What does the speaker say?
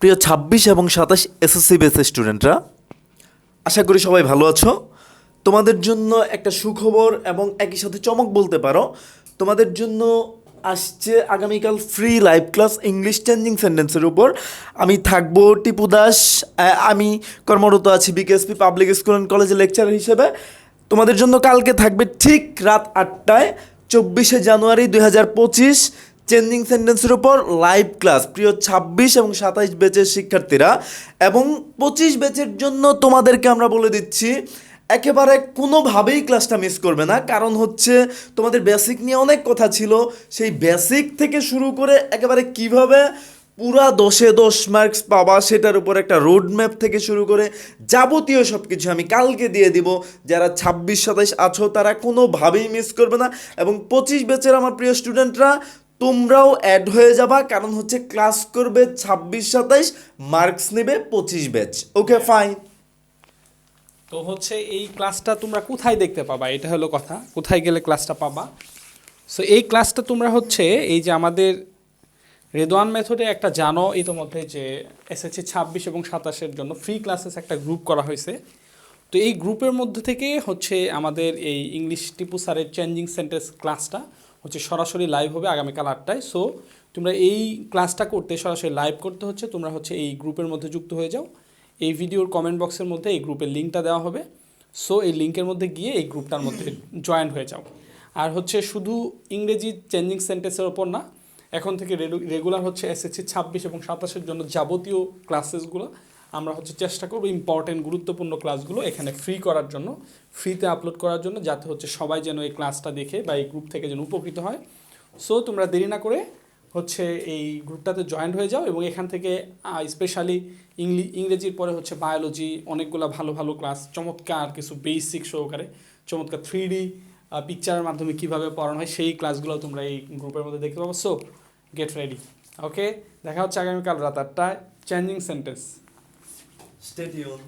প্রিয় ছাব্বিশ এবং সাতাশ এসএসসি বেসের স্টুডেন্টরা আশা করি সবাই ভালো আছো। তোমাদের জন্য একটা সুখবর এবং একই সাথে চমক বলতে পারো। তোমাদের জন্য আসছে আগামীকাল free live class English changing সেন্টেন্সের উপর। আমি থাকব টিপু দাস আমি কর্মরত আছি বিকেএসপি পাবলিক স্কুল অ্যান্ড কলেজে লেকচার হিসেবে। তোমাদের জন্য কালকে থাকবে ঠিক রাত আটটায়, চব্বিশে জানুয়ারি দুই হাজার পঁচিশ। চেঞ্জিং সেন্টেন্সের উপর লাইভ ক্লাস প্রিয় ছাব্বিশ এবং সাতাইশ ব্যাচের শিক্ষার্থীরা এবং পঁচিশ ব্যাচের জন্য তোমাদেরকে আমরা বলে দিচ্ছি, একেবারে কোনোভাবেই ক্লাসটা মিস করবে না। কারণ হচ্ছে তোমাদের বেসিক নিয়ে অনেক কথা ছিল। সেই বেসিক থেকে শুরু করে একেবারে কীভাবে পুরা দশে দশ মার্কস পাবা সেটার উপর একটা রোড ম্যাপ থেকে শুরু করে যাবতীয় সব কিছু আমি কালকে দিয়ে দিব। যারা ছাব্বিশ, সাতাইশ আছো তারা কোনোভাবেই মিস করবে না। এবং পঁচিশ ব্যাচের আমার প্রিয় স্টুডেন্টরা তোমরাও অ্যাড হয়ে যাবা কারণ হচ্ছে ক্লাস করবে ছাব্বিশ সাতাইশ মার্কস নেবে পঁচিশ ব্যাচ ওকে ফাইন তো হচ্ছে এই ক্লাসটা তোমরা কোথায় দেখতে পাবা? এটা হলো কথা কোথায় গেলে ক্লাসটা পাবা? সো এই ক্লাসটা তোমরা হচ্ছে এই যে আমাদের রেদওয়ান মেথডে একটা জানো ইতোমধ্যে যে এসএসসি ছাব্বিশ এবং সাতাশের জন্য ফ্রি ক্লাসেস একটা গ্রুপ করা হয়েছে। তো এই গ্রুপের মধ্যে থেকে হচ্ছে আমাদের এই ইংলিশ টিপু স্যারের চেঞ্জিং সেন্টেন্স ক্লাসটা হচ্ছে সরাসরি লাইভ হবে আগামীকাল আটটায়। সো তোমরা এই ক্লাসটা করতে, সরাসরি লাইভ করতে হচ্ছে, তোমরা হচ্ছে এই গ্রুপের মধ্যে যুক্ত হয়ে যাও। এই ভিডিওর কমেন্ট বক্সের মধ্যে এই গ্রুপের লিঙ্কটা দেওয়া হবে। সো এই লিঙ্কের মধ্যে গিয়ে এই গ্রুপটার মধ্যে জয়েন হয়ে যাও। আর হচ্ছে শুধু ইংরেজি চেঞ্জিং সেন্টেন্সের ওপর না, এখন থেকে রেগুলার হচ্ছে এসএসসি ছাব্বিশ এবং সাতাশের জন্য যাবতীয় ক্লাসেসগুলো আমরা হচ্ছে চেষ্টা করব ইম্পর্টেন্ট গুরুত্বপূর্ণ ক্লাসগুলো এখানে ফ্রি করার জন্য ফ্রিতে আপলোড করার জন্য, যাতে হচ্ছে সবাই যেন এই ক্লাসটা দেখে বা এই গ্রুপ থেকে যেন উপকৃত হয়। সো তোমরা দেরি না করে হচ্ছে এই গ্রুপটাতে জয়েন হয়ে যাও এবং এখান থেকে স্পেশালি ইংলি, ইংরেজির পরে হচ্ছে বায়োলজি অনেকগুলো ভালো ভালো ক্লাস চমৎকার কিছু বেসিক সহকারে, চমৎকার থ্রি ডি পিকচারের মাধ্যমে কীভাবে পড়ানো হয়, সেই ক্লাসগুলো তোমরা এই গ্রুপের মধ্যে দেখতে পাবো। সো গেট রেডি ওকে দেখা হচ্ছে আগামীকাল রাত আটটায় চেঞ্জিং সেন্টেন্স Stay.